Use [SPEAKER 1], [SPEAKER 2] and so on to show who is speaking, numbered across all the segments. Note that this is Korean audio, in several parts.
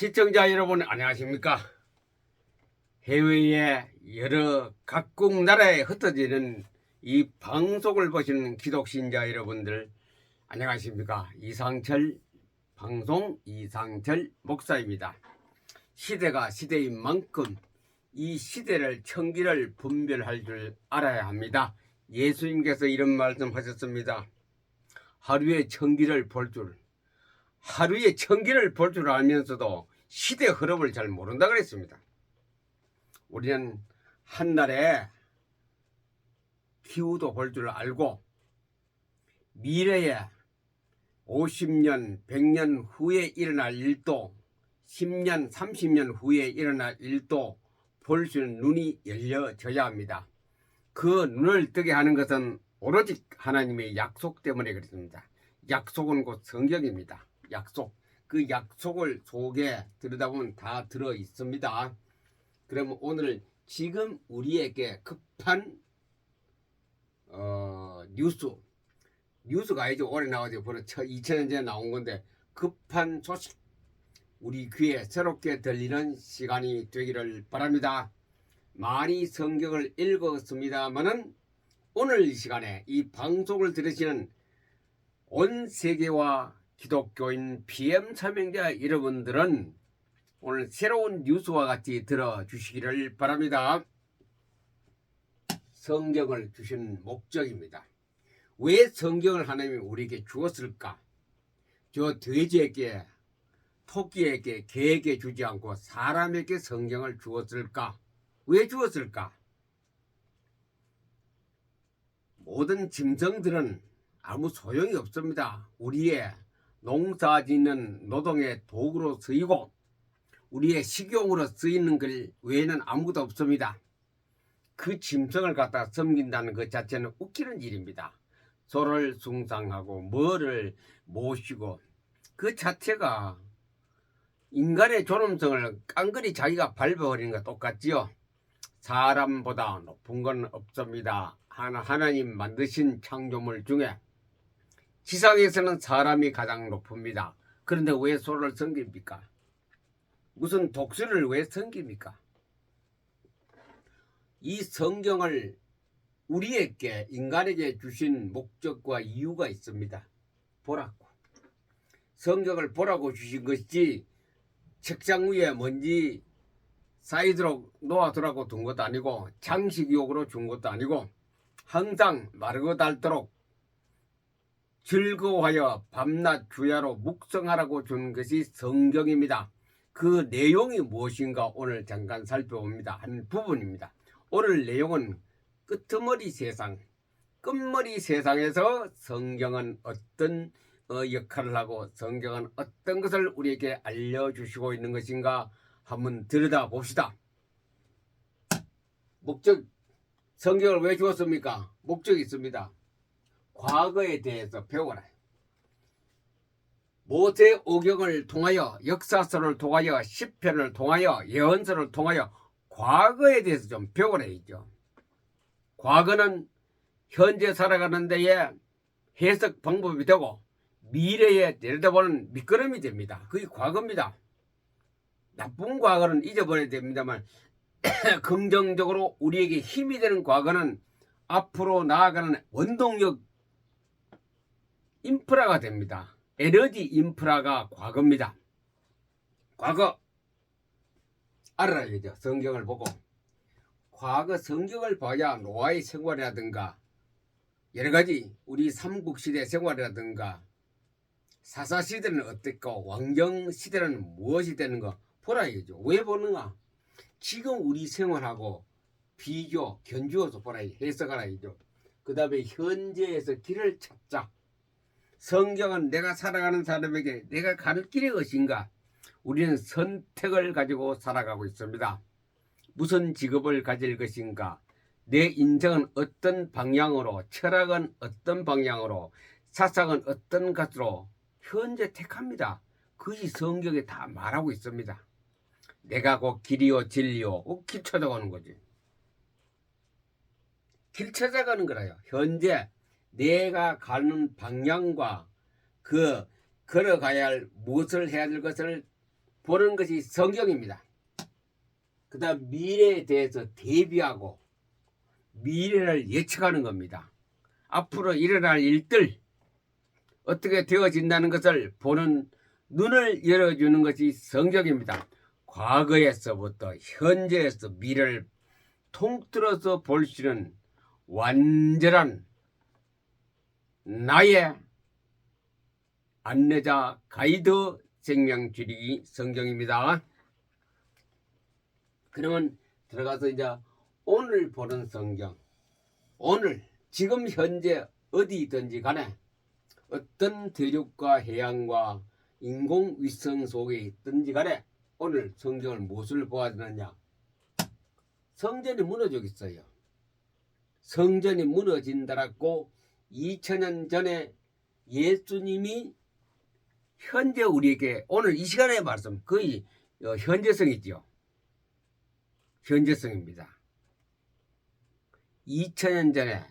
[SPEAKER 1] 시청자 여러분 안녕하십니까? 해외의 여러 각국 나라에 흩어지는 이 방송을 보시는 기독신자 여러분들 안녕하십니까? 이상철 방송 이상철 목사입니다. 시대가 시대인 만큼 이 시대를 청기를 분별할 줄 알아야 합니다. 예수님께서 이런 말씀하셨습니다. 하루에 청기를 볼 줄. 하루에 청기를 볼 줄 알면서도 시대 흐름을 잘 모른다 그랬습니다. 우리는 한날에 기후도 볼 줄 알고 미래에 50년, 100년 후에 일어날 일도 10년, 30년 후에 일어날 일도 볼 수 있는 눈이 열려져야 합니다. 그 눈을 뜨게 하는 것은 오로지 하나님의 약속 때문에 그렇습니다. 약속은 곧 성경입니다. 약속. 그 약속을 속에 들여다보면 다 들어 있습니다. 그러면 오늘 지금 우리에게 급한 어, 뉴스 뉴스가 아니죠. 올해 나와서 벌써 2000년 전에 나온 건데 급한 소식 우리 귀에 새롭게 들리는 시간이 되기를 바랍니다. 많이 성경을 읽었습니다만은 오늘 이 시간에 이 방송을 들으시는 온 세계와 기독교인 PM 사명자 여러분들은 오늘 새로운 뉴스와 같이 들어주시기를 바랍니다. 성경을 주신 목적입니다. 왜 성경을 하나님이 우리에게 주었을까? 저 돼지에게, 토끼에게, 개에게 주지 않고 사람에게 성경을 주었을까? 왜 주었을까? 모든 짐승들은 아무 소용이 없습니다. 우리의 농사 짓는 노동의 도구로 쓰이고 우리의 식용으로 쓰이는 것 외에는 아무것도 없습니다. 그 짐승을 갖다 섬긴다는 것 자체는 웃기는 일입니다. 소를 숭상하고 뭐를 모시고 그 자체가 인간의 존엄성을 깡그리 자기가 밟아버리는 것 똑같지요. 사람보다 높은 건 없습니다. 하나 하나님 만드신 창조물 중에 지상에서는 사람이 가장 높습니다. 그런데 왜 소를 섬깁니까? 무슨 독수리를 왜 섬깁니까? 이 성경을 우리에게 인간에게 주신 목적과 이유가 있습니다. 보라고. 성경을 보라고 주신 것이지 책상 위에 먼지 쌓이도록 놓아두라고 둔 것도 아니고 장식용으로 준 것도 아니고 항상 마르고 닳도록 즐거워하여 밤낮 주야로 묵성하라고 준 것이 성경입니다. 그 내용이 무엇인가 오늘 잠깐 살펴봅니다. 한 부분입니다. 오늘 내용은 끄트머리 세상, 끝머리 세상에서 성경은 어떤 어, 역할을 하고 성경은 어떤 것을 우리에게 알려주시고 있는 것인가 한번 들여다 봅시다. 목적, 성경을 왜 주었습니까? 목적이 있습니다. 과거에 대해서 배워라. 모세 오경을 통하여 역사서를 통하여 시편을 통하여 예언서를 통하여 과거에 대해서 좀 배워야죠. 과거는 현재 살아가는 데에 해석 방법이 되고 미래에 내려다보는 밑거름이 됩니다. 그게 과거입니다. 나쁜 과거는 잊어버려야 됩니다만 긍정적으로 우리에게 힘이 되는 과거는 앞으로 나아가는 원동력 인프라가 됩니다. 에너지 인프라가 과거입니다. 과거 알아야 죠. 성경을 보고 과거 성경을 봐야 노아의 생활이라든가 여러 가지 우리 삼국시대 생활이라든가 사사시대는 어땠고 왕정시대는 무엇이 되는가 보라 이거죠. 왜 보는가? 지금 우리 생활하고 비교, 견주어서 보라 해석하라 이죠. 그 다음에 현재에서 길을 찾자. 성경은 내가 살아가는 사람에게 내가 가는 길이 것인가? 우리는 선택을 가지고 살아가고 있습니다. 무슨 직업을 가질 것인가? 내 인생은 어떤 방향으로, 철학은 어떤 방향으로, 사상은 어떤 것으로 현재 택합니다. 그것이 성경에 다 말하고 있습니다. 내가 곧 길이요 진리요 꼭길 찾아가는 거지. 길 찾아가는 거라요. 현재 내가 가는 방향과 그 걸어가야 할 무엇을 해야 될 것을 보는 것이 성경입니다. 그 다음 미래에 대해서 대비하고 미래를 예측하는 겁니다. 앞으로 일어날 일들 어떻게 되어진다는 것을 보는 눈을 열어주는 것이 성경입니다. 과거에서부터 현재에서 미래를 통틀어서 볼 수 있는 완전한 나의 안내자 가이드 생명 줄이기 성경입니다. 그러면 들어가서 이제 오늘 보는 성경, 오늘 지금 현재 어디든지 간에 어떤 대륙과 해양과 인공위성 속에 있든지 간에 오늘 성경을 무엇을 보아야 되느냐? 성전이 무너져 있어요. 성전이 무너진다라고 2000년 전에 예수님이 현재 우리에게 오늘 이 시간에 말씀 거의 어, 현재성이지요. 현재성입니다. 2000년 전에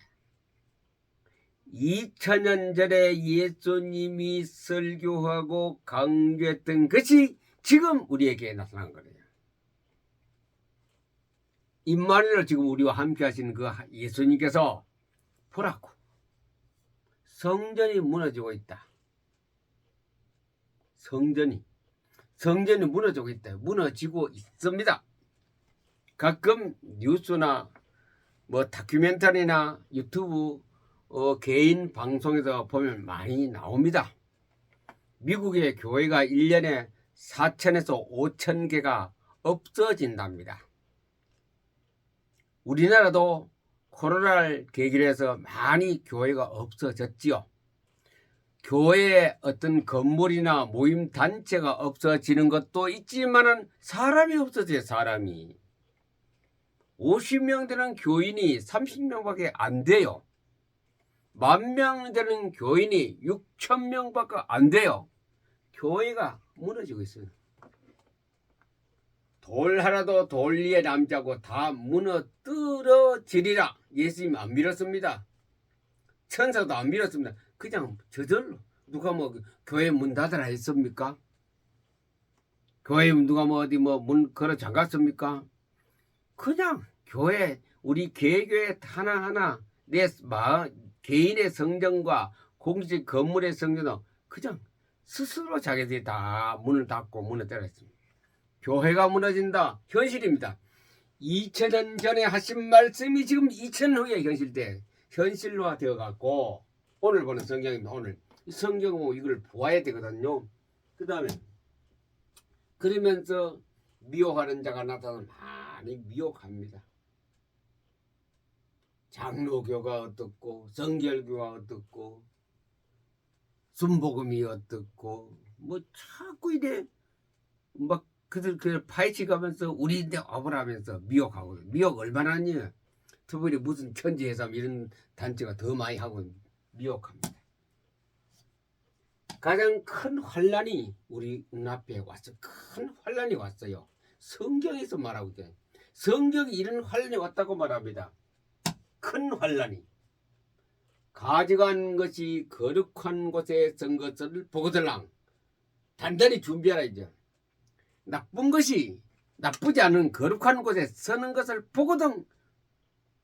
[SPEAKER 1] 2000년 전에 예수님이 설교하고 강조했던 것이 지금 우리에게 나타난 거예요. 임마누엘 지금 우리와 함께 하시는 그 예수님께서 보라고 성전이 무너지고 있다. 성전이 성전이 무너지고 있다. 무너지고 있습니다. 가끔 뉴스나 뭐 다큐멘터리나 유튜브 어, 개인 방송에서 보면 많이 나옵니다. 미국의 교회가 1년에 4천에서 5천 개가 없어진답니다. 우리나라도 코로나를 계기로 해서 많이 교회가 없어졌지요. 교회에 어떤 건물이나 모임 단체가 없어지는 것도 있지만은 사람이 없어져요, 사람이. 50명 되는 교인이 30명밖에 안 돼요. 만 명 되는 교인이 6천 명밖에 안 돼요. 교회가 무너지고 있어요. 돌 하나도 돌 위에 남자고 다 무너뜨러지리라. 예수님 안 밀었습니다. 천사도 안 밀었습니다. 그냥 저절로 누가 뭐 교회 문 닫으라 했습니까? 교회 누가 뭐 어디 뭐 문 걸어 잠갔습니까? 그냥 교회 우리 개교회 하나하나 내 마, 개인의 성전과 공식 건물의 성전은 그냥 스스로 자기들이 다 문을 닫고 문을 때렸습니다. 교회가 무너진다. 현실입니다. 2000년 전에 하신 말씀이 지금 2000년 후에 현실돼 현실화 되어 갖고 오늘 보는 성경입니다. 오늘 이 성경은 이걸 보아야 되거든요. 그 다음에 그러면서 미워하는 자가 나타나면 많이 미혹합니다. 장로교가 어떻고 성결교가 어떻고 순복음이 어떻고 뭐 자꾸 이래 막 그들 그 파헤치가면서 우리인데 업을하면서 미혹하고 미혹 얼마나 하니 특별히 무슨 천지회삼 이런 단체가 더 많이 하고 미혹합니다. 가장 큰 환란이 우리 눈앞에 왔어. 큰 환란이 왔어요. 성경에서 말하고 있대. 성경이 이런 환란이 왔다고 말합니다. 큰 환란이 가져간 것이 거룩한 곳에 선 것을 보고들랑 단단히 준비하라 이제 나쁜 것이 나쁘지 않은 거룩한 곳에 서는 것을 보거든.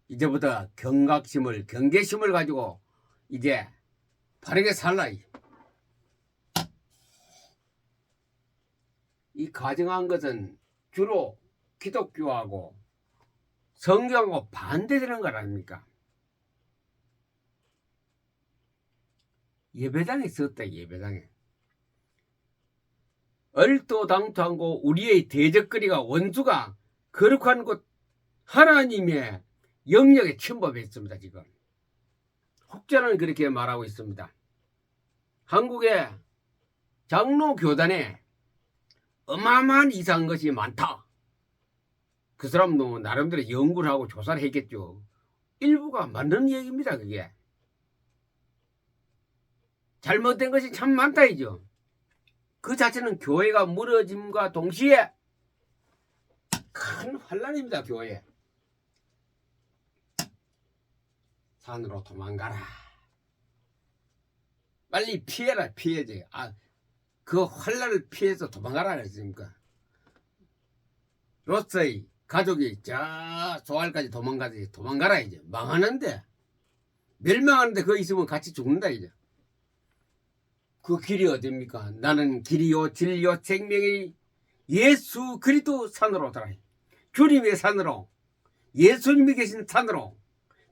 [SPEAKER 1] 이제부터 경각심을 경계심을 가지고 이제 바르게 살라. 이 가정한 것은 주로 기독교하고 성경하고 반대되는 것 아닙니까? 예배당에 있었다 예배당에 얼토당토하고 우리의 대적거리가 원수가 거룩한 곳 하나님의 영역에 침범했습니다 지금. 혹자는 그렇게 말하고 있습니다. 한국의 장로 교단에 어마어마한 이상한 것이 많다. 그 사람도 나름대로 연구를 하고 조사를 했겠죠. 일부가 맞는 얘기입니다 그게. 잘못된 것이 참 많다 이죠 그 자체는 교회가 무너짐과 동시에 큰 환란입니다 교회. 산으로 도망가라. 빨리 피해라 피해지 아 그 환란을 피해서 도망가라 그랬습니까? 로스의 가족이 저 소알까지 도망가지 도망가라 이제. 망하는데 멸망하는데 거기 있으면 같이 죽는다 이제 그 길이 어딥니까? 나는 길이요 진리요 생명이 예수 그리스도 산으로 들어 주님의 산으로 예수님이 계신 산으로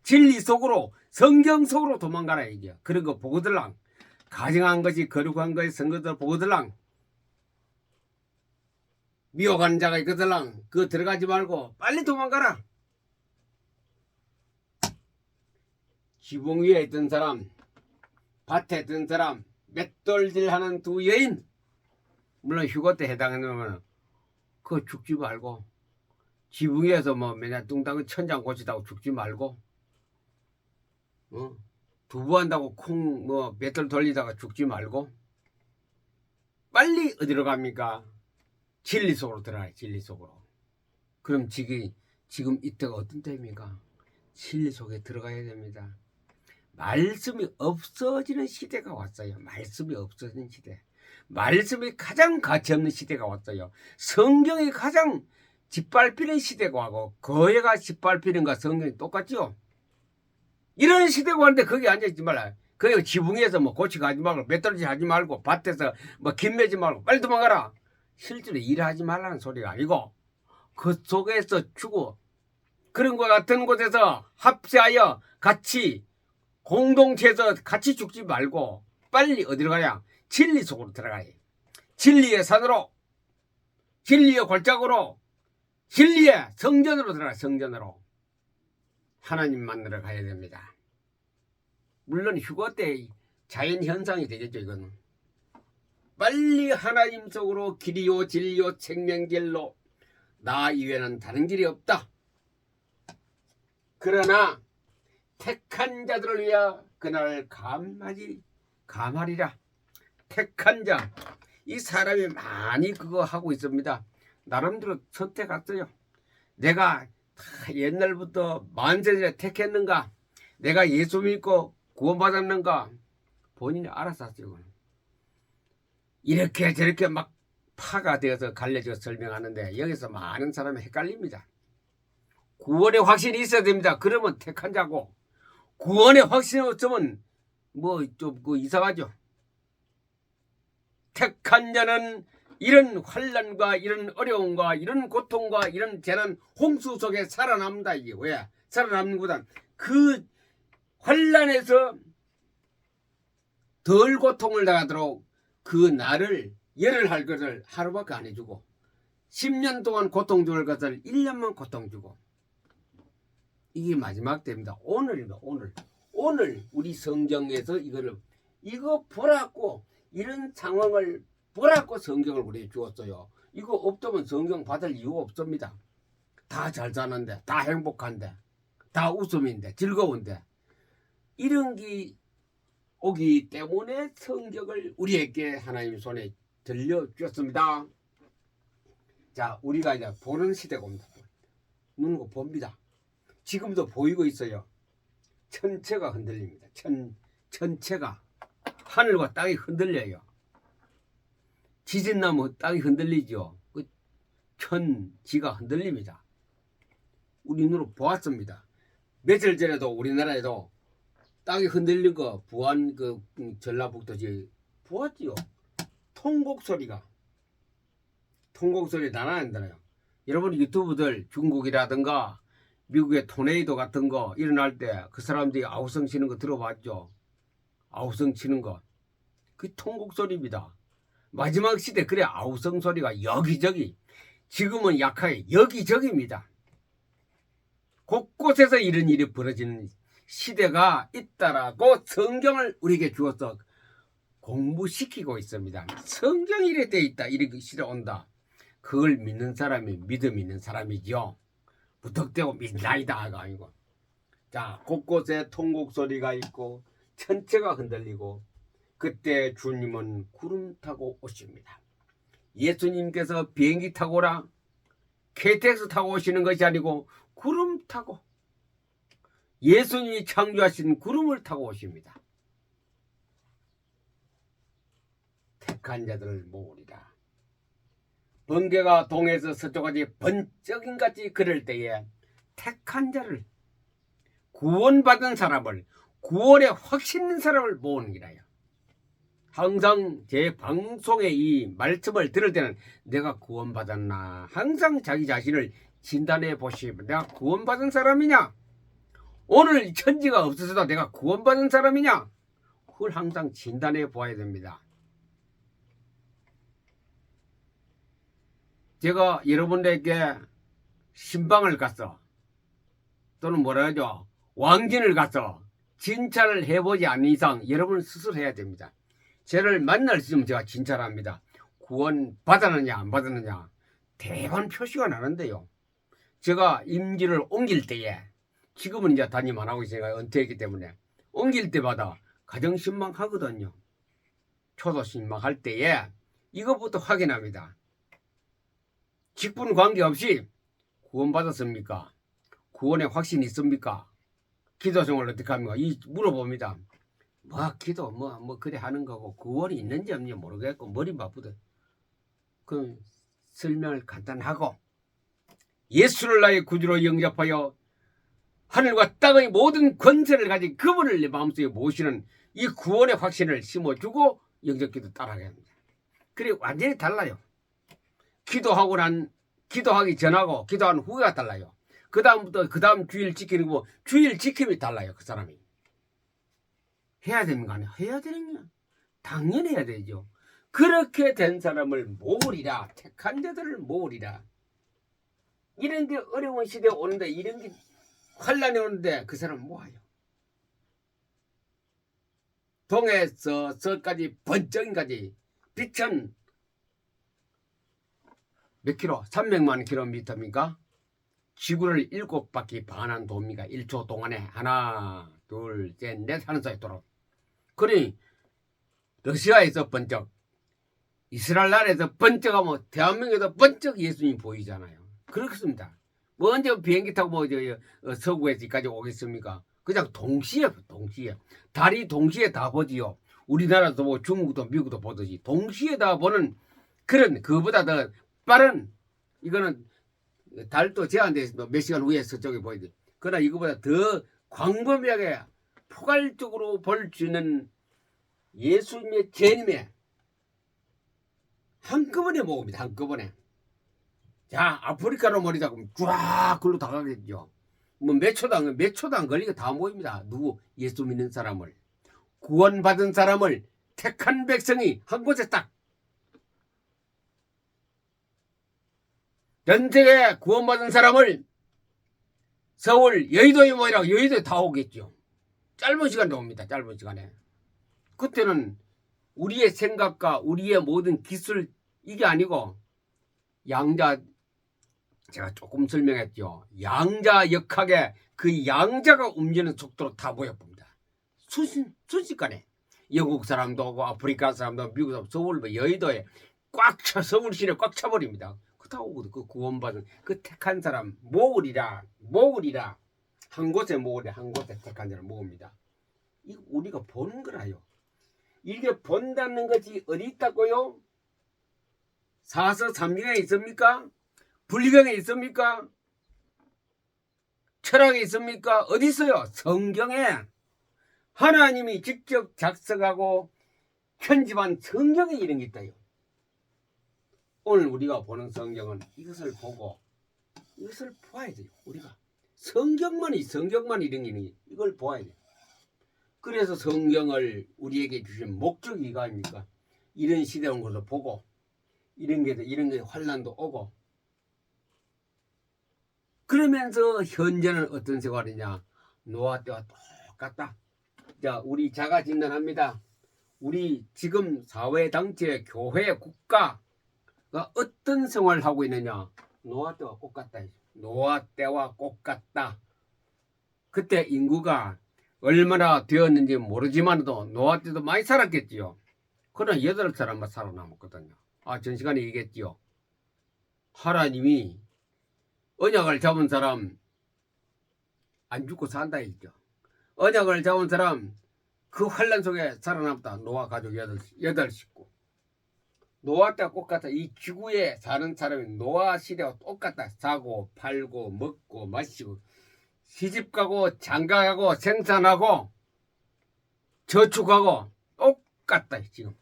[SPEAKER 1] 진리 속으로 성경 속으로 도망가라 이게. 그런 거 보고들랑. 가정한 것이 거룩한 것이 선거들 보고들랑. 미혹하는 자가 있거들랑. 그거 들어가지 말고 빨리 도망가라. 지붕 위에 있던 사람 밭에 있던 사람 맷돌질하는 두 여인 물론 휴가 때 해당하면 그거 죽지 말고 지붕 위에서 뭐 맨날 뚱땅 천장 고치다고 죽지 말고 어? 두부한다고 콩 뭐 맷돌 돌리다가 죽지 말고 빨리 어디로 갑니까? 진리 속으로 들어가요. 진리 속으로. 그럼 지금 지금 이때가 어떤 때입니까? 진리 속에 들어가야 됩니다. 말씀이 없어지는 시대가 왔어요. 말씀이 없어지는 시대. 말씀이 가장 가치 없는 시대가 왔어요. 성경이 가장 짓밟히는 시대가 하고 거해가 짓밟히는 거 성경이 똑같죠? 이런 시대가 왔는데 거기 앉아있지 말라. 거기 지붕에서 뭐 고치고 하지 말고 맷돌질 하지 말고 밭에서 뭐 김매지 말고 빨리 도망가라. 실제로 일하지 말라는 소리가 아니고 그 속에서 주고 그런 것 같은 곳에서 합세하여 같이 공동체에서 같이 죽지 말고 빨리 어디로 가야 진리 속으로 들어가야 해. 진리의 산으로 진리의 골짜기로 진리의 성전으로 들어가 성전으로 하나님 만나러 가야 됩니다. 물론 휴가 때 자연 현상이 되겠죠 이거는. 빨리 하나님 속으로 길이요 진리요 생명길로 나 이외에는 다른 길이 없다. 그러나 택한 자들을 위하여 그날 감하지 감하리라. 택한 자. 이 사람이 많이 그거 하고 있습니다. 나름대로 선택했어요. 내가 다 옛날부터 만세전에 택했는가? 내가 예수 믿고 구원받았는가? 본인이 알아서. 그건. 이렇게 저렇게 막 파가 되어서 갈려져 설명하는데 여기서 많은 사람이 헷갈립니다. 구원의 확신이 있어야 됩니다. 그러면 택한 자고 구원의 확신이 없으면 뭐좀그 이상하죠. 택한 자는 이런 환란과 이런 어려움과 이런 고통과 이런 재난 홍수 속에 살아남는다 이게 왜 살아남는 것보다 그 환란에서 덜 고통을 당하도록 그 나를 열을 할 것을 하루밖에 안 해주고 10년 동안 고통 줄 것을 1년만 고통 주고 이게 마지막 때입니다. 오늘입니다. 오늘 오늘 우리 성경에서 이거를 이거 보라고 이런 상황을 보라고 성경을 우리에게 주었어요. 이거 없다면 성경 받을 이유가 없습니다. 다 잘 사는데, 다 행복한데, 다 웃음인데, 즐거운데 이런 게 오기 때문에 성경을 우리에게 하나님 손에 들려주었습니다. 자, 우리가 이제 보는 시대가 옵니다. 눈으로 봅니다. 지금도 보이고 있어요. 천체가 흔들립니다. 천, 천체가 하늘과 땅이 흔들려요. 지진 나면 땅이 흔들리죠. 그 천지가 흔들립니다. 우리 눈으로 보았습니다. 며칠 전에도 우리나라에도 땅이 흔들린 거 부안 그 음, 전라북도 지 보았지요. 통곡 소리가 통곡 소리 나나는잖아요. 여러분 유튜브들 중국이라든가 미국의 토네이도 같은 거 일어날 때 그 사람들이 아우성 치는 거 들어봤죠? 아우성 치는 거. 그 통곡 소리입니다. 마지막 시대 그래 아우성 소리가 여기저기 지금은 약하게 여기저기입니다. 곳곳에서 이런 일이 벌어지는 시대가 있다라고 성경을 우리에게 주어서 공부시키고 있습니다. 성경이 이래 돼 있다. 이렇게 시대 온다. 그걸 믿는 사람이 믿음 있는 사람이죠. 무턱대고 믿나이다가 아니고. 자, 곳곳에 통곡 소리가 있고 천체가 흔들리고 그때 주님은 구름 타고 오십니다. 예수님께서 비행기 타고 오라 KTX 타고 오시는 것이 아니고 구름 타고 예수님이 창조하신 구름을 타고 오십니다. 택한 자들을 모으리라. 번개가 동에서 서쪽까지 번쩍인같이 그럴 때에 택한 자를 구원받은 사람을 구원의 확신 있는 사람을 모으는 기라요. 항상 제 방송에 이 말씀을 들을 때는 내가 구원받았나 항상 자기 자신을 진단해 보시면 내가 구원받은 사람이냐 오늘 천지가 없어서도 내가 구원받은 사람이냐 그걸 항상 진단해 보아야 됩니다. 제가 여러분들에게 신방을 갔어 또는 뭐라 하죠 왕진을 가서 진찰을 해보지 않는 이상 여러분 스스로 해야 됩니다. 죄를 만날 수 있으면 제가 진찰을 합니다. 구원 받았느냐 안 받았느냐 대반 표시가 나는데요. 제가 임기를 옮길 때에 지금은 이제 담임 안 하고 있으니까 은퇴했기 때문에 옮길 때마다 가정 신망하거든요. 초도 신망할 때에 이것부터 확인합니다. 직분 관계없이 구원받았습니까? 구원의 확신이 있습니까? 기도 생활 어떻게 합니까? 이 물어봅니다. 뭐 기도 뭐뭐 그래 하는 거고 구원이 있는지 없는지 모르겠고 머리 바쁘다. 그 설명을 간단하고 예수를 나의 구주로 영접하여 하늘과 땅의 모든 권세를 가진 그분을 내 마음속에 모시는 이 구원의 확신을 심어주고 영접기도 따라가야 합니다. 그리고 완전히 달라요. 기도하고 난 기도하기 전하고 기도한 후가 달라요. 그 다음부터 그 다음 주일 지키는 거 주일 지킴이 달라요. 그 사람이 해야 되는 거 아니야? 해야 되는 거 당연히 해야 되죠. 그렇게 된 사람을 모으리라 택한 자들을 모으리라. 이런 게 어려운 시대 에 오는데 이런 게 환란이 오는데 그 사람 모아요. 동에서 서까지 번쩍인까지 빛은 몇 킬로? 300만 킬로미터입니까? 지구를 일곱 바퀴 반한 도입니까? 1초 동안에 하나, 둘, 셋, 넷 하는 사이 돌아. 그러니 러시아에서 번쩍, 이스라엘 나라에서 번쩍하면 대한민국에서 번쩍 예수님 보이잖아요. 그렇습니다. 뭐 언제 비행기 타고 뭐 저, 어, 서구에서 여기까지 오겠습니까? 그냥 동시에 동시에 달이 동시에 다 보지요. 우리나라도 뭐 중국도 미국도 보듯이 동시에 다 보는 그런 그보다 더 빠른 이거는 달도 제한돼 있습니다. 몇 시간 후에 서쪽에 보이지. 그러나 이거보다 더 광범위하게 포괄적으로 볼 수 있는 예수님의 재림에 한꺼번에 모읍니다. 한꺼번에. 자, 아프리카로 머리 잡으면 쫙 글로 다 가겠죠. 뭐 몇 초도 안, 몇 초도 안 걸리게 다 모입니다. 누구? 예수 믿는 사람을. 구원받은 사람을 택한 백성이 한 곳에 딱. 전 세계 구원받은 사람을 서울 여의도에 모이라고 여의도에 다 오겠죠. 짧은 시간에 옵니다. 짧은 시간에. 그때는 우리의 생각과 우리의 모든 기술 이게 아니고 양자 제가 조금 설명했죠. 양자 역학에 그 양자가 움직이는 속도로 다 보여봅니다. 순신, 순식간에 영국 사람도 오고 아프리카 사람도 미국 사람 서울 뭐 여의도에 꽉 차 서울시내 꽉 차버립니다. 오거든. 그 구원받은 그 택한 사람 모으리라 모으리라 한 곳에 모으리라 한 곳에 택한 사람 모읍니다. 이거 우리가 보는 거라요. 이게 본다는 것이 어디 있다고요? 사서 삼경에 있습니까? 불경에 있습니까? 철학에 있습니까? 어디 있어요? 성경에 하나님이 직접 작성하고 편집한 성경에 이런 게 있다요. 오늘 우리가 보는 성경은 이것을 보고 이것을 보아야 돼요. 우리가 성경만이 성경만 이런 게 이걸 보아야 돼요. 그래서 성경을 우리에게 주신 목적이 이거 아닙니까? 이런 시대 온 것을 보고 이런 게 이런 게 환란도 오고 그러면서 현재는 어떤 생활이냐 노아 때와 똑같다. 자 우리 자가 진단합니다. 우리 지금 사회 당체 교회 국가가 어떤 생활을 하고 있느냐 노아 때와 똑같다. 노아 때와 똑같다. 그때 인구가 얼마나 되었는지 모르지만도 노아 때도 많이 살았겠지요. 그러나 여덟 사람만 살아남았거든요. 아, 전 시간에 얘기했지요. 하나님이 언약을 잡은 사람 안 죽고 산다 했죠. 언약을 잡은 사람 그 환란 속에 살아남다. 노아 가족 여덟, 여덟 식구. 노아 때와 똑같아. 이 지구에 사는 사람이 노아 시대와 똑같다. 사고, 팔고, 먹고, 마시고, 시집 가고, 장가 가고, 생산하고, 저축하고, 똑같다, 지금.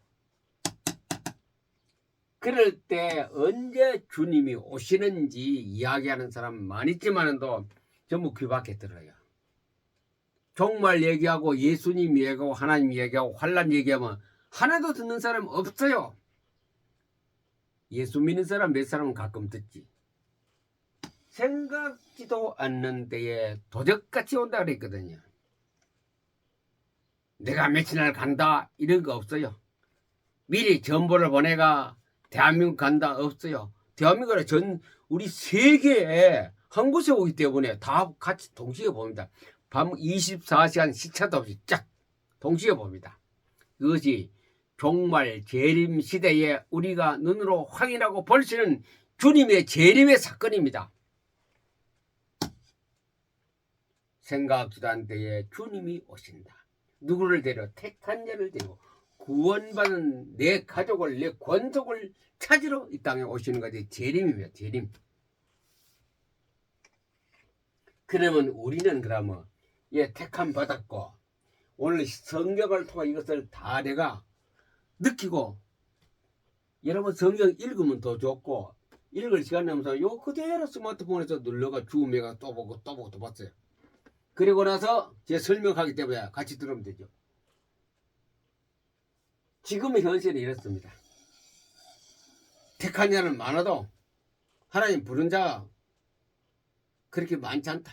[SPEAKER 1] 그럴 때 언제 주님이 오시는지 이야기하는 사람 많이 있지만도 전부 귀 밖에 들어요. 종말 얘기하고 예수님 얘기하고 하나님 얘기하고 환란 얘기하면 하나도 듣는 사람 없어요. 예수 믿는 사람 몇 사람은 가끔 듣지. 생각지도 않는 때에 도적같이 온다 그랬거든요. 내가 며칠 날 간다 이런 거 없어요. 미리 정보를 보내가 대한민국 간다 없어요. 대한민국은 전 우리 세계에 한 곳에 오기 때문에 다 같이 동시에 봅니다. 밤 24시간 시차도 없이 쫙 동시에 봅니다. 그것이 종말 재림 시대에 우리가 눈으로 확인하고 볼 수 있는 주님의 재림의 사건입니다. 생각지도 때에 주님이 오신다. 누구를 데려 택한 자를 데리고 구원받은 내 가족을 내 권속을 찾으러 이 땅에 오시는 것이 재림입니다. 재림. 그러면 우리는 그러면 예 택함 받았고 오늘 성경을 통해 이것을 다 내가 느끼고 여러분 성경 읽으면 더 좋고 읽을 시간 내면서 요 그대로 스마트폰에서 눌러가 주음에가 또 보고 또 보고 또 봤어요. 그리고 나서 제 설명하기 때문에 같이 들으면 되죠. 지금의 현실은 이렇습니다. 택한 자는 많아도 하나님 부른 자가 그렇게 많지 않다.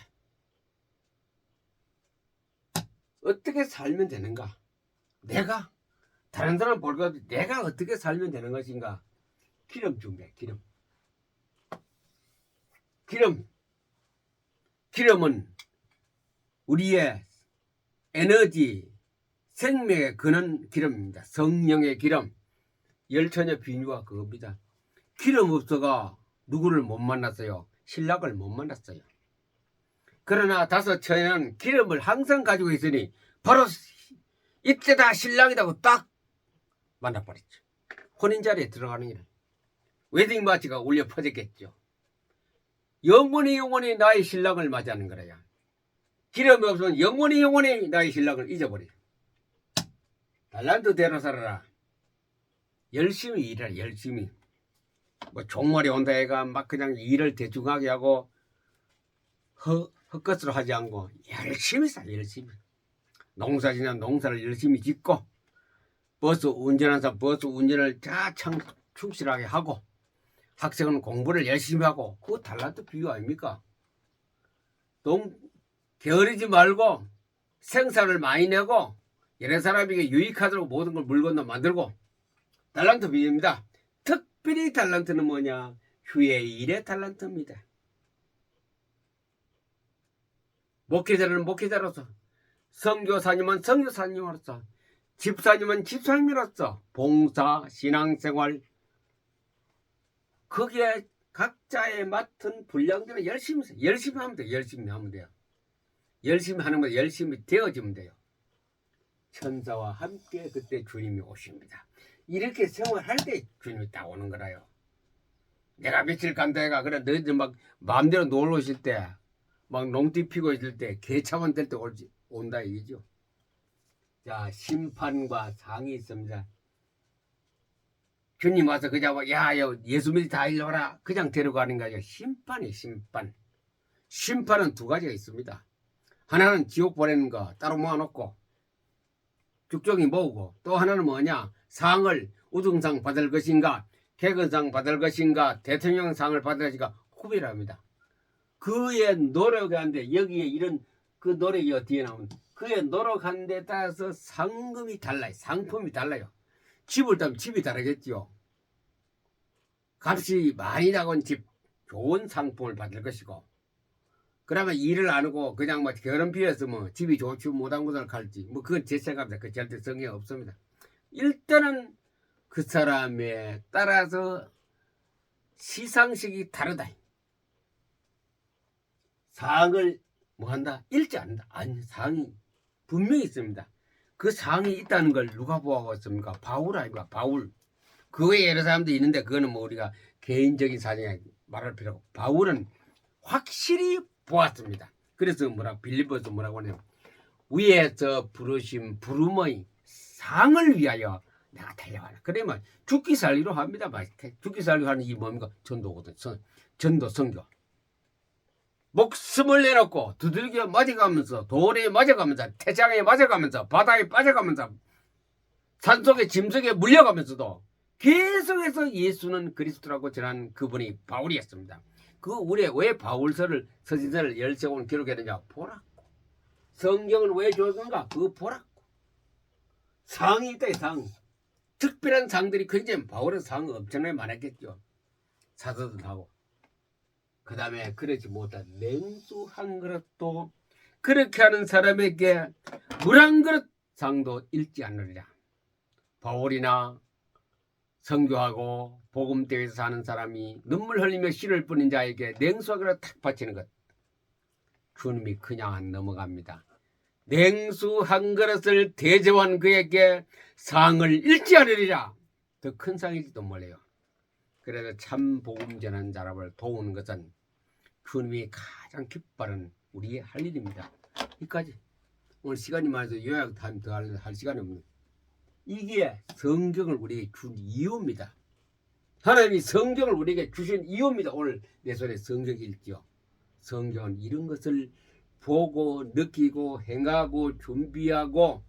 [SPEAKER 1] 어떻게 살면 되는가? 내가 다른 사람 볼것 내가 어떻게 살면 되는 것인가? 기름 준비해 기름. 기름. 기름은 우리의 에너지, 생명의 근원 기름입니다. 성령의 기름. 열처녀 비유가 그겁니다. 기름 없어가 누구를 못 만났어요? 신랑을 못 만났어요. 그러나 다섯 처녀는 기름을 항상 가지고 있으니 바로 이때다 신랑이라고 딱 만나버렸죠. 혼인 자리에 들어가는 일. 웨딩 마치가 울려 퍼졌겠죠. 영원히 영원히 나의 신랑을 맞이하는 거라야. 기름이 없으면 영원히 영원히 나의 신랑을 잊어버려. 달란트 대로 살아라. 열심히 일해라, 열심히. 뭐 종말이 온다 해가 막 그냥 일을 대충하게 하고 허, 헛것으로 하지 않고 열심히 살 열심히. 농사 지면 농사를 열심히 짓고 버스 사람 버스 운전을 자창 충실하게 하고 학생은 공부를 열심히 하고 그거 달란트 비유 아닙니까? 동 게으르지 말고 생산을 많이 내고 여러 사람에게 유익하도록 모든 걸 물건도 만들고 달란트 비유입니다. 특별히 달란트는 뭐냐? 휴의 일의 달란트입니다. 목회자는 목회자로서 선교사님은 선교사님으로서 집사님은 집사님으로서 봉사 신앙생활 거기에 각자의 맡은 분량대로 열심히 열심히 하면 돼요. 열심히 하면 돼요. 열심히 하는 거 열심히 되어지면 돼요. 천사와 함께 그때 주님이 오십니다. 이렇게 생활할 때 주님이 딱 오는 거라요. 내가 며칠 간다 해가 그래 너희들 막 마음대로 놀러 오실 때 막 농띠 피고 있을 때 개차만 될 때 온다 이거죠. 자 심판과 상이 있습니다. 주님 와서 그냥 막, 야, 야 예수 믿이 다 일로 와라 그냥 데려가는 거 아니라 심판이 심판. 심판은 두 가지가 있습니다. 하나는 지옥 보내는 거 따로 모아놓고 죽종이 모으고 또 하나는 뭐냐 상을 우등상 받을 것인가 개근상 받을 것인가 대통령상을 받을 것인가 후비랍니다. 그의 노력한데 여기에 이런 그 노력이 어디에 나오는 그의 노력한 데 따라서 상금이 달라요. 상품이 달라요. 집을 따면 집이 다르겠지요. 값이 많이 나건 집 좋은 상품을 받을 것이고 그러면 일을 안 하고 그냥 뭐 결혼 비해서 뭐 집이 좋지 못한 곳을 갈지 뭐 그건 제 생각입니다. 그 절대 성에 없습니다. 일단은 그 사람에 따라서 시상식이 다르다. 상을 뭐 한다? 읽지 않는다. 아니 상이 분명히 있습니다. 그 상이 있다는 걸 누가 보아고 있습니까? 바울 아닙니까? 바울. 그 외에 여러 사람도 있는데 그거는 뭐 우리가 개인적인 사정에 말할 필요가 없고 바울은 확실히 보았습니다. 그래서 뭐라 빌리버스 뭐라고 하냐면 위에서 부르신 부름의 상을 위하여 내가 달려가라. 그러면 죽기 살기로 합니다. 막 죽기 살기로 하는 이 뭡니까? 전도거든. 선- 전도 선교. 목숨을 내놓고 두들겨 맞아가면서 돌에 맞아가면서 태장에 맞아가면서 바다에 빠져가면서 산속에 짐속에 물려가면서도 계속해서 예수는 그리스도라고 전한 그분이 바울이었습니다. 그 우리 왜 바울서를 서신서를 열세권 기록했느냐? 보라고. 성경을 왜 줬는가? 그거 보라고. 상이 있다 이 상. 특별한 상들이 굉장히 바울의 상 엄청나게 많았겠죠. 사도들 하고 그 다음에 그러지 못한 냉수 한 그릇도 그렇게 하는 사람에게 물 한 그릇 상도 잃지 않느리라 바울이나 선교하고 복음대에서 사는 사람이 눈물 흘리며 씨를 뿌린 자에게 냉수하기로 탁 바치는 것. 주님이 그냥 안 넘어갑니다. 냉수 한 그릇을 대접한 그에게 상을 잃지 않으리라. 더 큰 상일지도 몰라요. 그래서 참 복음 전한 사람을 도우는 것은 주님이 가장 기뻐하는 우리의 할 일입니다. 여기까지. 오늘 시간이 많아서 요약 더할 할 시간이 없는. 이게 성경을 우리에게 준 이유입니다. 하나님이 성경을 우리에게 주신 이유입니다. 오늘 내 손에 성경이 있죠. 성경은 이런 것을 보고 느끼고 행하고 준비하고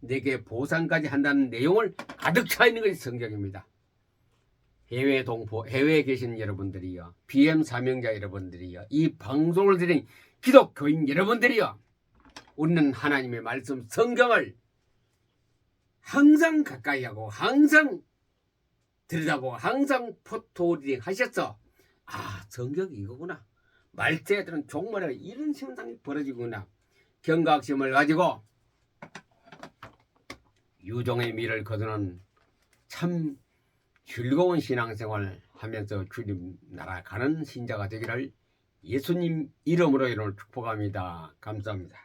[SPEAKER 1] 내게 보상까지 한다는 내용을 가득 차 있는 것이 성경입니다. 해외 동포, 해외에 계신 여러분들이요. BM 사명자 여러분들이요. 이 방송을 들은 기독교인 여러분들이요. 우리는 하나님의 말씀 성경을 항상 가까이 하고 항상 들여다보고 항상 포토리딩 하셨어. 아 성경이 이거구나. 말세들은 종말에 이런 현상이 벌어지구나. 경각심을 가지고 유종의 미를 거두는 참 즐거운 신앙생활 하면서 주님 나라 가는 신자가 되기를 예수님 이름으로 이름을 축복합니다. 감사합니다.